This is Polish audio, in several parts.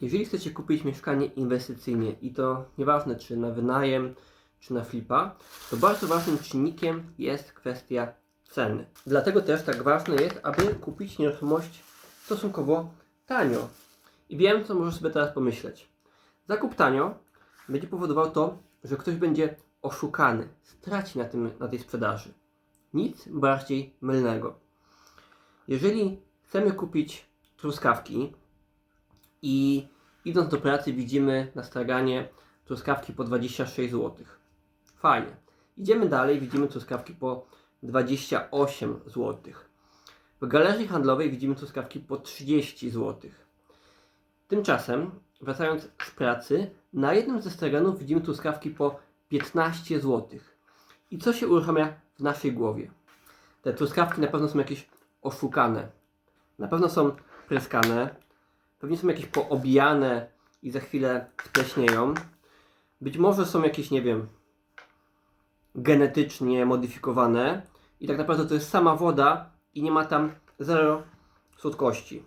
Jeżeli chcecie kupić mieszkanie inwestycyjnie i to nieważne czy na wynajem, czy na flipa, to bardzo ważnym czynnikiem jest kwestia ceny. Dlatego też tak ważne jest, aby kupić nieruchomość stosunkowo tanio. I wiem, co możesz sobie teraz pomyśleć. Zakup tanio będzie powodował to, że ktoś będzie oszukany, straci na, tym, na tej sprzedaży. Nic bardziej mylnego. Jeżeli chcemy kupić truskawki i idąc do pracy widzimy na straganie truskawki po 26 zł. Fajnie. Idziemy dalej, widzimy truskawki po 28 zł. W galerii handlowej widzimy truskawki po 30 zł. Tymczasem, wracając z pracy, na jednym ze straganów widzimy truskawki po 15 zł. I co się uruchamia w naszej głowie? Te truskawki na pewno są jakieś oszukane. Na pewno są pryskane. Pewnie są jakieś poobijane i za chwilę spleśnieją. Być może są jakieś, nie wiem, genetycznie modyfikowane i tak naprawdę to jest sama woda i nie ma tam zero słodkości.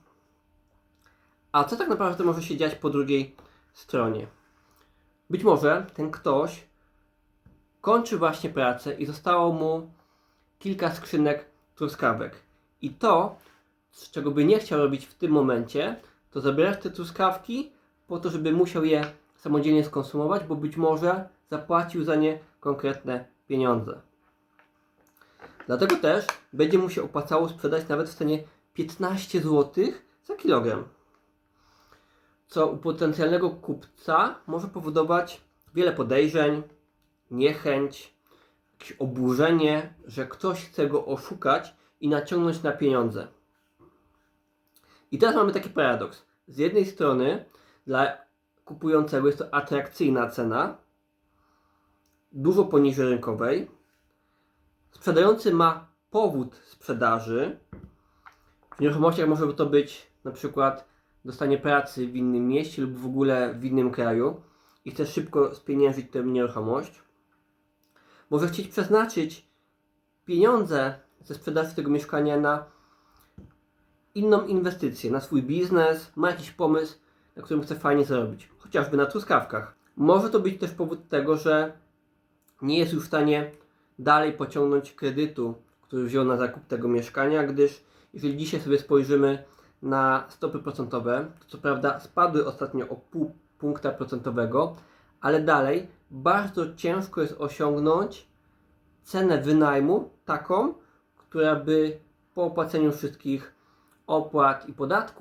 A co tak naprawdę może się dziać po drugiej stronie? Być może ten ktoś kończy właśnie pracę i zostało mu kilka skrzynek truskawek. I to, czego by nie chciał robić w tym momencie, to zabierać te truskawki po to, żeby musiał je samodzielnie skonsumować, bo być może zapłacił za nie konkretne pieniądze. Dlatego też będzie mu się opłacało sprzedać nawet w cenie 15 zł za kilogram. Co u potencjalnego kupca może powodować wiele podejrzeń, niechęć, jakieś oburzenie, że ktoś chce go oszukać i naciągnąć na pieniądze. I teraz mamy taki paradoks. Z jednej strony dla kupującego jest to atrakcyjna cena, dużo poniżej rynkowej. Sprzedający ma powód sprzedaży. W nieruchomościach może to być na przykład dostanie pracy w innym mieście lub w ogóle w innym kraju i chce szybko spieniężyć tę nieruchomość. Może chcieć przeznaczyć pieniądze ze sprzedaży tego mieszkania na inną inwestycję, na swój biznes, ma jakiś pomysł, na którym chce fajnie zarobić, chociażby na truskawkach. Może to być też powód tego, że nie jest już w stanie dalej pociągnąć kredytu, który wziął na zakup tego mieszkania, gdyż jeżeli dzisiaj sobie spojrzymy na stopy procentowe, to co prawda spadły ostatnio o pół punkta procentowego, ale dalej bardzo ciężko jest osiągnąć cenę wynajmu taką, która by po opłaceniu wszystkich opłat i podatków